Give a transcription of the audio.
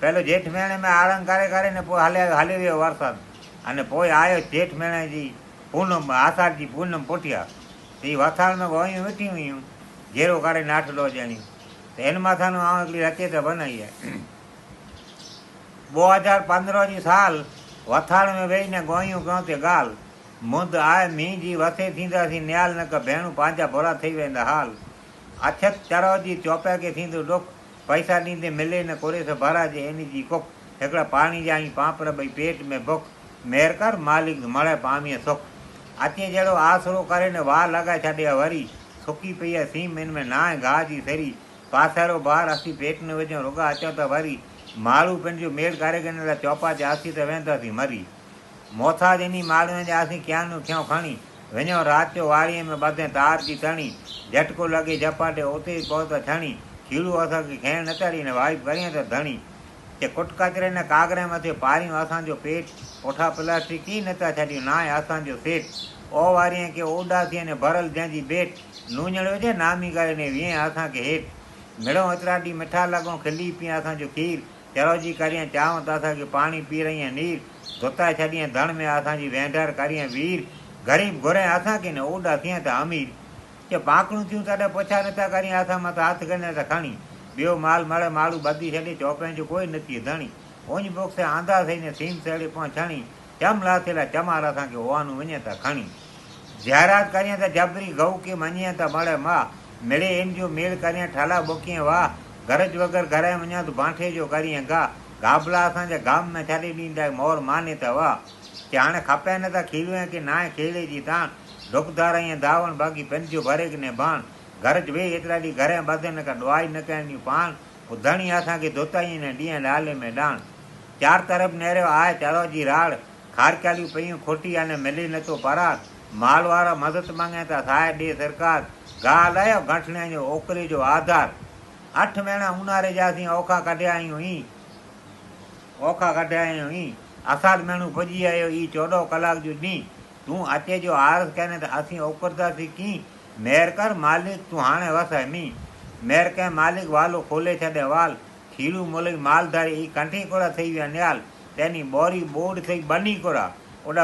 پہلے جیٹھ مہینے میں آرنگ کرس این آٹھ مہینے کی پونم آساڑ کی پونم پٹھی آسا میں گائیں بٹ گیرو کری ناٹ لو جن مسان بنائی بو ہزار پندرہ کی سال وسال میں وی نائیں گے گال مند آئے میری وسے نحال نک بے پانچ برا تھی وا حال چرو کی چوپ کے پیسہ ڈیندے ملے نس بھرا جی ان کی کوک ایک پانی جائی پاپڑ بھائی پیٹ میں بک میر کر مالک مر پامیاک اچھا آسرو کرے وال لگائے چھیا وی سکی پی ہے سیم ان میں نا گاہ جی سڑی پاسروں بار ہاتھی پیٹ میں وجو رچ تو ویری مارو پنجو میرے چوپاتیاسی واس مری موساج نی ماروجی ونوں رات جو واری میں بدیں تار کینی جھٹکے لگے جپاٹ اتھ چیڑوں سے گھین ن وائی کریں دھڑی چچرے نہ کاگرے مت پاروں پیٹ اوٹا پلسٹک کئی نہ سیٹ او واری اوڑا تھین بھر جن کی بےٹ نجن وجیں نامی نی ویے اچھا ہیٹ میڑوں ایترا دٹا لگوں کلی پیایں کھیر چروجی کریں چاؤں تو پانی پی رہی ہیں نیر گھتیں چینیں دن میں کریے ویر غریب گھرییں اوڑا تیاں تو امیر چ باکڑ تھی تُچا نت کریں مت ہاتھ کھڑے مال مر مارو بدی چھے چوکر کوئی نیچی آندا سیم سڑی چم لا سیلا چمار وارات کریں جبری گؤ کی من ما مرے انجو میر کریں ٹھلا بوکیاں واہ گھر چاہیے گھر میں وا تو بانٹے جو کریے گا گھابلہ گام میں چلے مور مانے ت واہ کہانے کپے نہ کہ نائے کھیلے کی دان دک دار ہیں داون باقی پنجو بھرے کنے بان گھر چہی ایترا در بس ڈوائیں پان دیا دیں ڈی لالے میں ڈان چار طرف نرو آئے چلو جی راڑ کارکال پیٹی آنے ملی نہ تو پرا مالوار مدد مانگے تا سہ دے سرکار گال ہے گٹنے کے اوکلے جو آدھار اٹھ مہینہ اُنہارے جا سی اوکھا کڈیا کئی اثا مجی آیا یہ چودہ کلاک جو ڈی تع اچے جو آرس کریں اوکرتا مالک والے وال کھیر ملک مال داری کنٹھی نیا بواری بوڑھ بنی چین